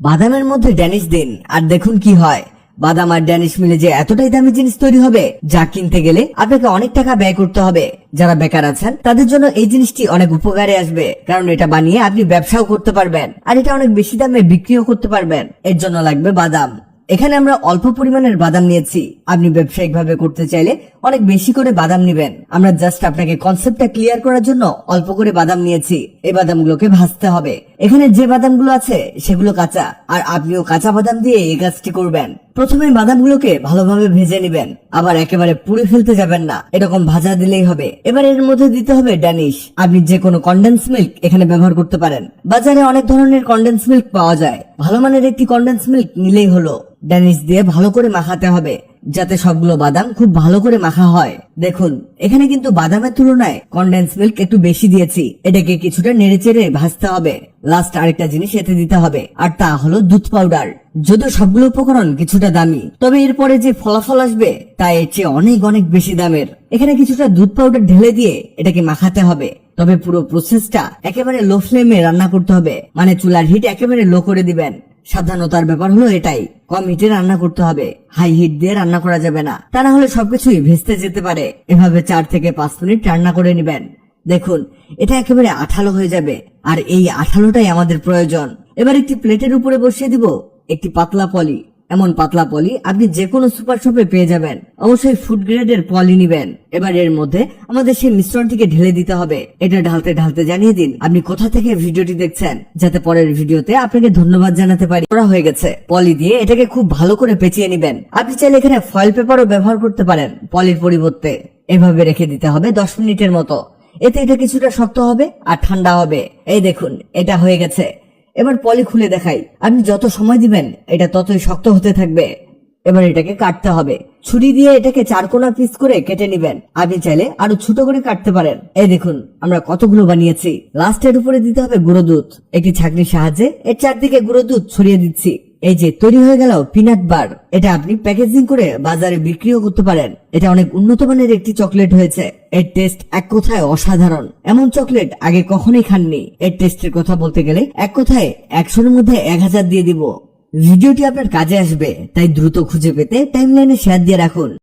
বাদামের মধ্যে ড্যানিশ দিন, আর দেখুন কি হয়। বাদাম আর ড্যানিশ মিলে যে এতটাই দামি জিনিস তৈরি হবে, যা কিনতে গেলে আপনাকে অনেক টাকা ব্যয় করতে হবে। যারা বেকার আছেন, তাদের জন্য এই জিনিসটি অনেক উপকারে আসবে, কারণ এটা বানিয়ে আপনি ব্যবসাও করতে পারবেন, আর এটা অনেক বেশি দামে বিক্রিও করতে পারবেন। এর জন্য লাগবে বাদাম। এখানে আমরা অল্প পরিমাণের বাদাম নিয়েছি। আপনি ব্যবসায়িক ভাবে করতে চাইলে অনেক বেশি করে বাদাম নিবেন। আমরা জাস্ট আপনাকে কনসেপ্টটা ক্লিয়ার করার জন্য অল্প করে বাদাম নিয়েছি। এই বাদামগুলোকে ভাজতে হবে। এখানে যে বাদামগুলো আছে, সেগুলো কাঁচা। আর আপনিও কাঁচা বাদাম দিয়ে এই কাজটি করবেন। প্রথমে বাদামগুলোকে ভালোভাবে ভেজে নেবেন। আবার একেবারে পুড়ে ফেলতে যাবেন না। এরকম ভাজা দিলেই হবে। এবার এর মধ্যে দিতে হবে ড্যানিশ আপনি যে কোনো কন্ডেন্স মিল্ক এখানে ব্যবহার করতে পারেন। বাজারে অনেক ধরনের কন্ডেন্স মিল্ক পাওয়া যায়। ভালো মানের একটি কন্ডেন্স মিল্ক নিলেই হলো। ড্যানিশ দিয়ে ভালো করে মাখাতে হবে। যাতে সবগুলো বাদাম খুব ভালো করে মাখা হয়। দেখুন, এখানে কিন্তু বাদামের তুলনায় কন্ডেন্স মিল্ক একটু বেশি দিয়েছি। এটাকে কিছুটা নেড়ে চেড়ে ভাজতে হবে। লাস্ট আরেকটা জিনিস এতে দিতে হবে, আর তা হলো দুধ পাউডার যদিও সবগুলো উপকরণ কিছুটা দামি, তবে এরপরে যে ফলাফল আসবে, তা এর চেয়ে অনেক অনেক বেশি দামের। এখানে কিছুটা দুধ পাউডার ঢেলে দিয়ে এটাকে মাখাতে হবে। তবে পুরো প্রসেসটা একেবারে লো ফ্লেমে রান্না করতে হবে মানে চুলার হিট একেবারে লো করে দিবেন। সাবধানতার ব্যাপার হলো এটাই। কম হিটে রান্না করতে হবে। হাই হিট দিয়ে রান্না করা যাবে না। তা না হলে সবকিছুই ভেস্তে যেতে পারে। এভাবে চার থেকে পাঁচ মিনিট রান্না করে নেবেন। দেখুন, এটা একেবারে আঠালো হয়ে যাবে। আর এই আঠালোটাই আমাদের প্রয়োজন। এবার একটি প্লেটের উপরে বসিয়ে দিব একটি পাতলা পলি। এমন পাতলা পলি আপনি যে কোনো সুপার শপে পেয়ে যাবেন। অবশ্যই ফুড গ্রেডের পলি নিবেন। এবার এর মধ্যে আমাদের সেই মিশ্রণটিকে ঢেলে দিতে হবে। এটা ঢালতে ঢালতে জানিয়ে দিন, আপনি কোথা থেকে ভিডিওটি দেখছেন, যাতে পরের ভিডিওতে আপনাকে ধন্যবাদ জানাতে পারি। করা হয়ে গেছে। পলি দিয়ে এটাকে খুব ভালো করে পেঁচিয়ে নিবেন। আপনি চাইলে এখানে ফয়েল পেপারও ব্যবহার করতে পারেন পলির পরিবর্তে। এভাবে রেখে দিতে হবে দশ মিনিটের মতো। এতে এটা কিছুটা শক্ত হবে আর ঠান্ডা হবে। এই দেখুন, এটা হয়ে গেছে। এবার পলি খুলে দেখাই। আপনি যত সময় দিবেন, এটা ততই শক্ত হতে থাকবে। এবার এটাকে কাটতে হবে। ছুরি দিয়ে এটাকে চারকোনা পিস করে কেটে নিবেন। আপনি চাইলে আরও ছোট করে কাটতে পারেন। এই দেখুন, আমরা কতগুলো বানিয়েছি। লাস্টের উপরে দিতে হবে গুঁড়ো দুধ। একটি ছাকনির সাহায্যে এর চারদিকে গুঁড়ো দুধ ছড়িয়ে দিচ্ছি। এই যে তৈরি হয়ে গেল পিনাট বার এটা আপনি প্যাকেজিং করে বাজারে বিক্রিও করতে পারেন। এটা অনেক উন্নত মানের একটি চকলেট হয়েছে। এর টেস্ট এক কোথায় অসাধারণ। এমন চকলেট আগে কখনোই খাননি। এর টেস্টের কথা বলতে গেলে এক কোথায় একশোর মধ্যে এক হাজার দিয়ে দিব। ভিডিওটি আপনার কাজে আসবে, তাই দ্রুত খুঁজে পেতে টাইম লাইনে শেয়ার দিয়ে রাখুন।